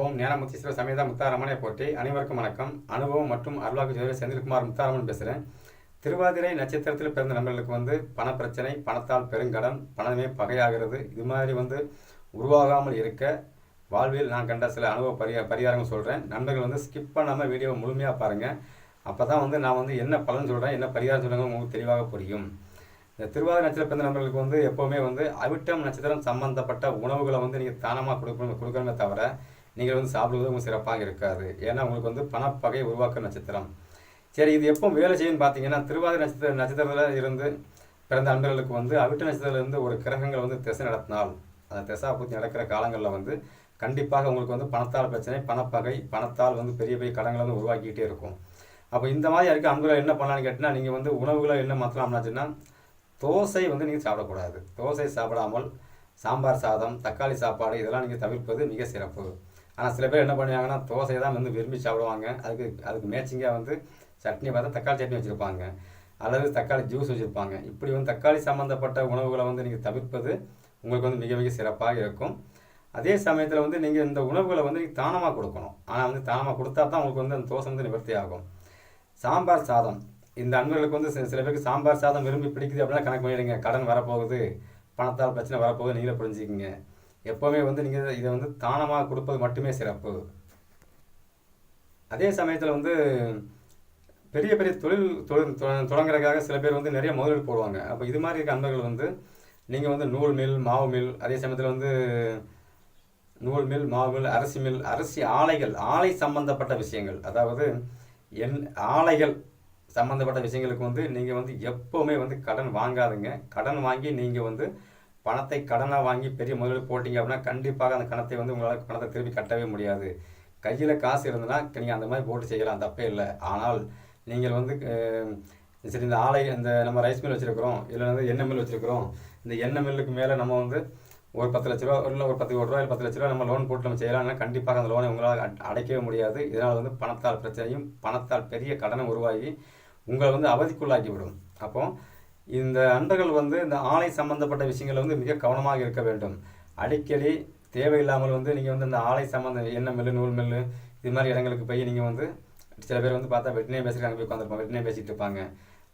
ஓம் ஞானமுத்தீஸ்வர சமேத முத்தாரமனை போட்டி அனைவருக்கும் வணக்கம். அனுபவம் மற்றும் அருளாக்கு ஜோதிடர் செந்தில்குமார் முத்தாரமன் பேசுகிறேன் திருவாதிரை நட்சத்திரத்தில் பிறந்த நண்பர்களுக்கு வந்து பணப்பிரச்சனை பணத்தால் பெருங்கடன் பணமே பகையாகிறது. இது மாதிரி வந்து உருவாகாமல் இருக்க வாழ்வில் நான் கண்ட சில அனுபவ பரியா பரிகாரங்கள் சொல்கிறேன் நண்பர்கள் வந்து ஸ்கிப் பண்ணாமல் வீடியோவை முழுமையாக பாருங்கள் அப்போ தான் வந்து நான் வந்து என்ன பலன் சொல்கிறேன் என்ன பரிகாரம் சொல்கிறேன் உங்களுக்கு தெளிவாக புரியும். இந்த திருவாதிரை நட்சத்திரம் பிறந்த நண்பர்களுக்கு வந்து எப்போவுமே வந்து அவிட்டம் நட்சத்திரம் சம்பந்தப்பட்ட உணவுகளை வந்து நீங்கள் தானமாக கொடுக்கணும் கொடுக்கணுமே தவிர நீங்கள் வந்து சாப்பிடுவது உங்களுக்கு சிறப்பாக இருக்காது. ஏன்னா உங்களுக்கு வந்து பணப்பகை உருவாக்க நட்சத்திரம். சரி இது எப்போ வேலை செய்யும்னு பார்த்தீங்கன்னா திருவாதிரை நட்சத்திர நட்சத்திரத்தில் இருந்து பிறந்த அன்பர்களுக்கு வந்து அவிட்ட நட்சத்திரத்திலிருந்து ஒரு கிரகங்கள் வந்து திசை நடத்தினால் அந்த திசா பூத்தி நடக்கிற காலங்களில் வந்து கண்டிப்பாக உங்களுக்கு வந்து பணத்தால் பிரச்சனை பணப்பகை பணத்தால் வந்து பெரிய பெரிய கடன்களை வந்து உருவாக்கிக்கிட்டே இருக்கும். அப்போ இந்த மாதிரி இருக்க அன்புகளை என்ன பண்ணலான்னு கேட்டிங்கன்னா நீங்கள் வந்து உணவுகளை என்ன மாற்றலாம்னாச்சுன்னா தோசை வந்து நீங்கள் சாப்பிடக்கூடாது. தோசை சாப்பிடாமல் சாம்பார் சாதம் தக்காளி சாப்பாடு இதெல்லாம் நீங்கள் தவிர்ப்பது மிக சிறப்பு. ஆனால் சில பேர் என்ன பண்ணுவாங்கன்னா தோசையை தான் வந்து விரும்பி சாப்பிடுவாங்க. அதுக்கு அதுக்கு மேட்சிங்காக வந்து சட்னி பார்த்தா தக்காளி சட்னி வச்சுருப்பாங்க. அல்லது தக்காளி ஜூஸ் வச்சுருப்பாங்க. இப்படி வந்து தக்காளி சம்மந்தப்பட்ட உணவுகளை வந்து நீங்கள் தவிர்ப்பது உங்களுக்கு வந்து மிக மிக சிறப்பாக இருக்கும். அதே சமயத்தில் வந்து நீங்கள் இந்த உணவுகளை வந்து நீங்கள் தானமாக கொடுக்கணும். ஆனால் வந்து தானமாக கொடுத்தா தான் உங்களுக்கு வந்து அந்த தோசை வந்து நிவர்த்தி ஆகும். சாம்பார் சாதம். இந்த அன்பர்களுக்கு வந்து சில- பேருக்கு சாம்பார் சாதம் விரும்பி பிடிக்குது அப்படின்னா கணக்கு பண்ணிடுங்க. கடன் வரப்போகுது. பணத்தால் பிரச்சனை வரப்போகுது. நீங்களே புரிஞ்சுக்கிங்க. எப்போவுமே வந்து நீங்கள் இதை வந்து தானமாக கொடுப்பது மட்டுமே சிறப்பு. அதே சமயத்தில் வந்து பெரிய பெரிய தொழில் தொழில் தொ- தொடங்குறதுக்காக சில பேர் வந்து நிறைய முதலீடு போடுவாங்க. அப்போ இது மாதிரி இருக்க அன்பர்கள் வந்து நீங்கள் வந்து நூல் மில் மாவு மில் அதே சமயத்தில் வந்து நூல் மில் மாவு மில் அரிசி மில் அரிசி ஆலைகள் ஆலை சம்பந்தப்பட்ட விஷயங்கள். அதாவது என் ஆலைகள் சம்பந்தப்பட்ட விஷயங்களுக்கு வந்து நீங்கள் வந்து எப்போவுமே வந்து கடன் வாங்காதுங்க. கடன் வாங்கி நீங்கள் வந்து பணத்தை கடனாக வாங்கி பெரிய முதலீடு போட்டிங்க அப்படின்னா கண்டிப்பாக அந்த கணத்தை வந்து உங்களால் பணத்தை திருப்பி கட்டவே முடியாது. கையில் காசு இருந்ததுன்னா நீங்கள் அந்த மாதிரி போட்டு செய்யலாம். தப்பே இல்லை. ஆனால் நீங்கள் வந்து சரி இந்த ஆலை இந்த நம்ம ரைஸ் மில் வச்சுருக்கிறோம். இல்லை வந்து எண்ணெய் மில் வச்சுருக்கிறோம். இந்த எண்ணெய் மில்லுக்கு மேலே நம்ம வந்து ஒரு பத்து லட்ச ரூபா இல்லை ஒரு பத்து கோடி ரூபா இல்லை பத்து லட்ச ரூபா நம்ம லோன் போட்டு நம்ம செய்யலாம்னா கண்டிப்பாக அந்த லோனை உங்களால் அடைக்கவே முடியாது. இதனால் வந்து பணத்தால் பிரச்சனையும் பணத்தால் பெரிய கடனை உருவாகி உங்களை வந்து அவதிக்குள்ளாக்கி விடும். அப்போது இந்த அன்பர்கள் வந்து இந்த ஆலை சம்பந்தப்பட்ட விஷயங்கள் வந்து மிக கவனமாக இருக்க வேண்டும். அடிக்கடி தேவையில்லாமல் வந்து நீங்கள் வந்து இந்த ஆலை சம்மந்த எண்ணெய் மில்லு நூல் மில்லு இது மாதிரி இடங்களுக்கு போய் நீங்கள் வந்து சில பேர் வந்து பார்த்தா வெட்டினே பேசுகிறாங்க போய் உட்காந்துருப்பாங்க வெட்டினே பேசிட்டு இருப்பாங்க.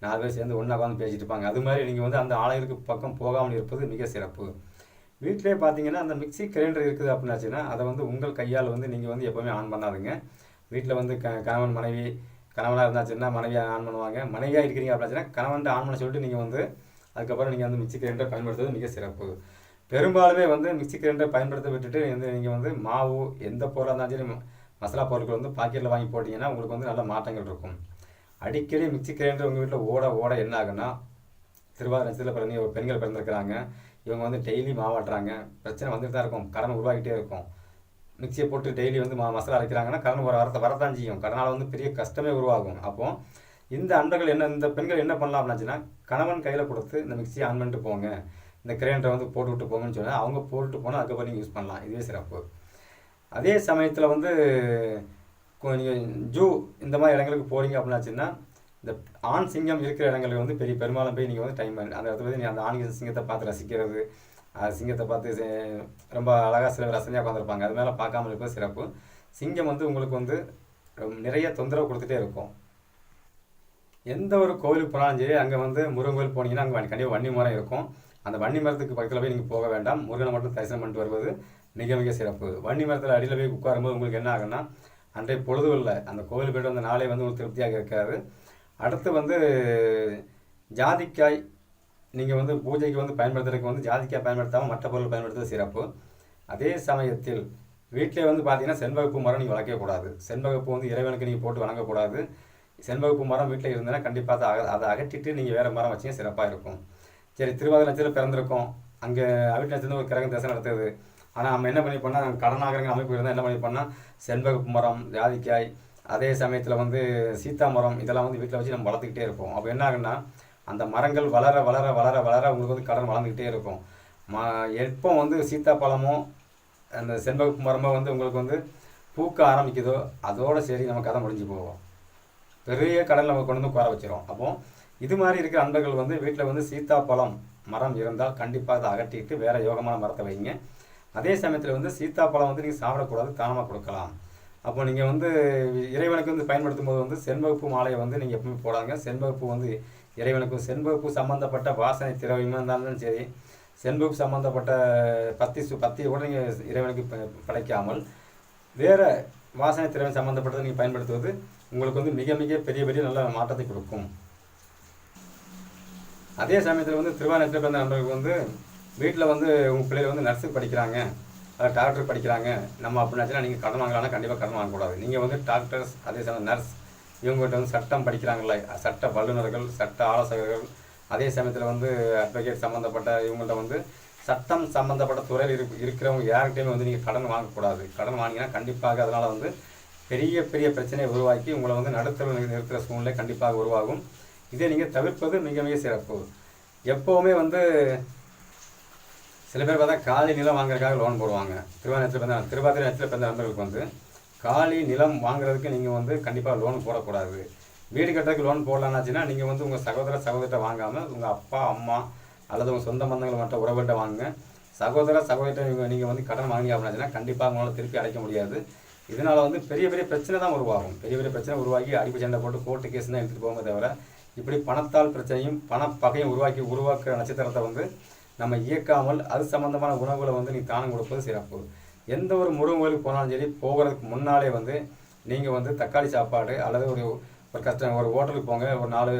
நாலு பேர் சேர்ந்து ஒன்றா உட்காந்து பேசிகிட்டு இருப்பாங்க. அது மாதிரி நீங்கள் வந்து அந்த ஆலைகளுக்கு பக்கம் போகாமல் இருப்பது மிக சிறப்பு. வீட்டிலே பார்த்தீங்கன்னா அந்த மிக்ஸி கிரைண்டர் இருக்குது அப்படின்னாச்சுன்னா அதை வந்து உங்கள் கையால் வந்து நீங்கள் வந்து எப்போவுமே ஆன் பண்ணாதுங்க. வீட்டில் வந்து க கணவன் மனைவி கணவனாக இருந்தாச்சுன்னா மனைவியாக ஆன் பண்ணுவாங்க. மனைவியாக இருக்கிறீங்க அப்படின்னாச்சுன்னா கணவன்ட்டு ஆன் பண்ண சொல்லிட்டு நீங்கள் வந்து அதுக்கப்புறம் நீங்கள் வந்து மிக்சி கிரைண்டர் பயன்படுத்துவது மிக சிறப்பு. பெரும்பாலுமே வந்து மிக்ஸி கிரைண்டர் பயன்படுத்த விட்டுட்டு வந்து நீங்கள் வந்து மாவு எந்த பொருளாக இருந்தாலும் சரி ம- மசாலா பொருட்கள் வந்து பாக்கெட்டில் வாங்கி போட்டிங்கன்னா உங்களுக்கு வந்து நல்ல மாற்றங்கள் இருக்கும். அடிக்கடி மிக்ஸி கிரைண்டர் உங்கள் வீட்டில் ஓட ஓட என்ன ஆகுன்னா திருவாரூர் பிறந்த பெண்கள் பிறந்திருக்கிறாங்க. இவங்க வந்து டெய்லி மாவாட்டுறாங்க பிரச்சனை வந்துட்டு தான் இருக்கும். கடன் உருவாகிட்டே இருக்கும். மிக்சியை போட்டு டெய்லி வந்து மா மசாலா அரைக்கிறாங்கன்னா கடன் வர வரத்த வரத்தான் செய்யும். கடனால் வந்து பெரிய கஷ்டமே உருவாகும். அப்போ இந்த அன்பர்கள் என்ன இந்த பெண்கள் என்ன பண்ணலாம் அப்படின்னாச்சுன்னா கணவன் கையில் கொடுத்து இந்த மிக்சியை ஆன் பண்ணிட்டு போங்க. இந்த கிரைண்டரை வந்து போட்டு விட்டு போங்கன்னு சொன்னால் அவங்க போட்டுட்டு போனால் அதுக்கப்புறம் நீங்கள் யூஸ் பண்ணலாம். இதுவே சிறப்பு. அதே சமயத்தில் வந்து நீங்கள் ஜூ இந்த மாதிரி இடங்களுக்கு போகிறீங்க அப்படின்னாச்சுன்னா இந்த ஆண் சிங்கம் இருக்கிற இடங்களுக்கு வந்து பெரிய பெரும்பாலும் போய் நீங்கள் வந்து டைம் அந்த இடத்துல வந்து நீ அந்த ஆண் சிங்கத்தை பார்த்து ரசிக்கிறது சிங்கத்தை பார்த்து ரொம்ப அழகாக சில ரசனையாக உட்காந்துருப்பாங்க அது மேலே பார்க்காம இருப்பது சிறப்பு. சிங்கம் வந்து உங்களுக்கு வந்து ரொம்ப நிறைய தொந்தரவு கொடுத்துட்டே இருக்கும். எந்த ஒரு கோவிலுக்கு போனாலும் சரி அங்கே வந்து முருகன் கோவில் போனீங்கன்னா அங்கே கண்டிப்பாக வன்னி மரம் இருக்கும். அந்த வன்னி மரத்துக்கு பக்கத்தில் போய் நீங்கள் போக வேண்டாம். முருகனை மட்டும் தரிசனம் பண்ணிட்டு வருவது மிக மிக சிறப்பு. வன்னி மரத்தில் அடியில் போய் உட்காரும்போது உங்களுக்கு என்ன ஆகுன்னா அன்றைய பொழுதுகளில் அந்த கோவில் போய்ட்டு வந்த நாளே வந்து உங்களுக்கு திருப்தியாக இருக்காது. அடுத்து வந்து ஜாதிக்காய் நீங்கள் வந்து பூஜைக்கு வந்து பயன்படுத்துறதுக்கு வந்து ஜாதிக்காய் பயன்படுத்தாமல் மற்ற பொருள் பயன்படுத்துவது சிறப்பு அதே சமயத்தில் வீட்டிலே வந்து பார்த்தீங்கன்னா செண்பகப்பூ மரம் நீங்கள் வளர்க்கக்கூடாது செண்பகப்பு செண்பகப்பூ வந்து இறைவனுக்கு நீங்கள் போட்டு வணங்கக்கூடாது செண்பகப்பூ மரம் வீட்டில் இருந்ததுன்னா கண்டிப்பாக அதை அக அதை அகற்றிட்டு நீங்கள் வேறு மரம் வச்சிங்க சிறப்பாக இருக்கும். சரி திருவாதிரை நட்சத்திரம் பிறந்திருக்கோம். அங்கே அவிட்ட நட்சத்திரம் ஒரு கிரகம் தசை நடத்துது. ஆனால் நம்ம என்ன பண்ணி பண்ணால் கடனாகிறங்க அமைப்பு இருந்தால் என்ன பண்ணி பண்ணால் செண்பகப்பு மரம் ஜாதிக்காய் அதே சமயத்தில் வந்து சீத்தா மரம் இதெல்லாம் வந்து வீட்டில் வச்சு நம்ம வளர்த்துக்கிட்டே இருப்போம். அப்போ என்ன ஆகுன்னா அந்த மரங்கள் வளர வளர வளர வளர உங்களுக்கு வந்து கடன் வளர்ந்துக்கிட்டே இருக்கும். ம எப்போ வந்து சீத்தாப்பழமும் அந்த செண்பகப்பூ மரமோ வந்து உங்களுக்கு வந்து பூக்க ஆரம்பிக்குதோ அதோட சரி நம்ம கதை முடிஞ்சு போவோம் பெரிய கடன் நம்ம கொண்டு வந்து குறை வச்சிரும். அப்போ இது மாதிரி இருக்கிற அன்பர்கள் வந்து வீட்டில் வந்து சீத்தாப்பழம் மரம் இருந்தால் கண்டிப்பாக அதை அகற்றிட்டு வேறு யோகமான மரத்தை வைங்க. அதே சமயத்தில் வந்து சீத்தாப்பழம் வந்து நீங்கள் சாப்பிடக்கூடாது தானமாக கொடுக்கலாம். அப்போ நீங்கள் வந்து இறைவனுக்கு வந்து பயன்படுத்தும் போது வந்து செண்பகப்பு மாலையை வந்து நீங்கள் எப்பவுமே போடாங்க செண்பகப்பூ வந்து இறைவனுக்கும் செண்பகப்பு சம்மந்தப்பட்ட வாசனை திரவியமாக இருந்தாலும் சரி செண்பகப்பு சம்மந்தப்பட்ட பத்தி சு பத்தியை கூட நீங்கள் இறைவனுக்கு ப- படைக்காமல் வேறு வாசனை திரவியம் சம்மந்தப்பட்டதை நீங்கள் பயன்படுத்துவது உங்களுக்கு வந்து மிக மிக பெரிய பெரிய நல்ல மாற்றத்தை கொடுக்கும். அதே சமயத்தில் வந்து திருவாரூரத்தில் பிறந்த நண்பர்களுக்கு வந்து வீட்டில் வந்து உங்கள் பிள்ளைகள் வந்து நர்ஸுக்கு படிக்கிறாங்க அதை டாக்டர் படிக்கிறாங்க நம்ம அப்படின்னாச்சுன்னா நீங்கள் கடன் வாங்கலாம்னா கண்டிப்பாக கடன் வாங்கக்கூடாது. நீங்கள் வந்து டாக்டர்ஸ் அதே சமயம் நர்ஸ் இவங்ககிட்ட வந்து சட்டம் படிக்கிறாங்களே. சட்ட வல்லுநர்கள் சட்ட ஆலோசகர்கள். அதே சமயத்தில் வந்து அட்வொகேட் சம்மந்தப்பட்ட இவங்கள்ட்ட வந்து சட்டம் சம்மந்தப்பட்ட துறையில் இரு இருக்கிறவங்க யார்கிட்டையுமே வந்து நீங்கள் கடன் வாங்கக்கூடாது. கடன் வாங்கினா கண்டிப்பாக அதனால் வந்து பெரிய பெரிய பிரச்சனையை உருவாக்கி உங்களை வந்து நடுத்தர நிறுத்துகிற சூழ்நிலை கண்டிப்பாக உருவாகும். இதை நீங்கள் தவிர்ப்பது மிக மிக சிறப்பு. எப்போவுமே வந்து சில பேர் பார்த்தா காலி நிலம் வாங்குறதுக்காக லோன் போடுவாங்க. திருவாரூரத்தில் பிறந்த திருவாதிரை நேரத்தில் பிறந்த நண்பர்களுக்கு வந்து காலி நிலம் வாங்குறதுக்கு நீங்கள் வந்து கண்டிப்பாக லோன் போடக்கூடாது. வீடு கட்டுறதுக்கு லோன் போடலான்னாச்சுன்னா நீங்கள் வந்து உங்கள் சகோதர சகோதரிட்ட வாங்காமல் உங்கள் அப்பா அம்மா அல்லது உங்கள் சொந்த பந்தங்கள் மற்ற உறவுகிட்ட வாங்குங்க. சகோதர சகோதரிட்ட நீங்கள் வந்து கடன் வாங்கி அப்படின்னாச்சுன்னா கண்டிப்பாக உங்களால் திருப்பி அடைக்க முடியாது. இதனால் வந்து பெரிய பெரிய பிரச்சனை தான் உருவாகும். பெரிய பெரிய பிரச்சனை உருவாக்கி அடிப்பு சண்டை போட்டு கோர்ட்டு கேஸ் தான் எடுத்துகிட்டு போகுமே தவிர இப்படி பணத்தால் பிரச்சனையும் பணப்பகையும் உருவாக்கி உருவாக்குற நட்சத்திரத்தை வந்து நம்ம இயக்காமல் அது சம்மந்தமான உணவுகளை வந்து நீ தானம் கொடுப்பது சிறப்பு. எந்த ஒரு முருகன் கோயிலுக்கு போனாலும் சரி போகிறதுக்கு முன்னாலே வந்து நீங்கள் வந்து தக்காளி சாப்பாடு அல்லது ஒரு ஒரு கஷ்டம் ஒரு ஹோட்டலுக்கு போங்க ஒரு நாலு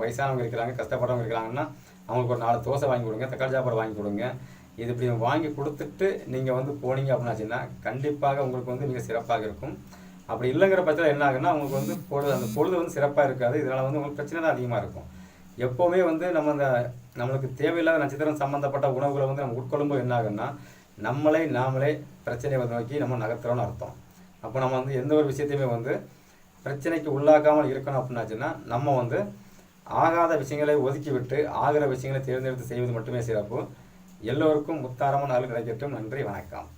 வயசானவங்க இருக்கிறாங்க கஷ்டப்படுறவங்க இருக்கிறாங்கன்னா அவங்களுக்கு ஒரு நாலு தோசை வாங்கி கொடுங்க தக்காளி சாப்பாடு வாங்கி கொடுங்க. இது இப்படி வாங்கி கொடுத்துட்டு நீங்கள் வந்து போனீங்க அப்படின்னாச்சுன்னா கண்டிப்பாக உங்களுக்கு வந்து மிக சிறப்பாக இருக்கும். அப்படி இல்லைங்கிற பட்சத்தில் என்ன ஆகுன்னா உங்களுக்கு வந்து பொழுது அந்த பொழுது வந்து சிறப்பாக இருக்காது. இதனால் வந்து உங்களுக்கு பிரச்சனை தான் அதிகமாக இருக்கும். எப்போவுமே வந்து நம்ம அந்த நம்மளுக்கு தேவையில்லாத நட்சத்திரம் சம்மந்தப்பட்ட உணவுகளை வந்து நம்ம உட்கொள்ளும்போது என்ன ஆகுன்னா நம்மளே நாமளே பிரச்சனையை நோக்கி நம்ம நகர்த்துறோம்னு அர்த்தம். அப்போ நம்ம வந்து எந்த ஒரு விஷயத்தையுமே வந்து பிரச்சனைக்கு உள்ளாக்காமல் இருக்கணும் அப்படின்னாச்சுன்னா நம்ம வந்து ஆகாத விஷயங்களை ஒதுக்கி விட்டு ஆகிற விஷயங்களை தேர்ந்தெடுத்து செய்வது மட்டுமே சிறப்பு. எல்லோருக்கும் முத்தாரமான நாள் கிடைக்கட்டும். நன்றி வணக்கம்.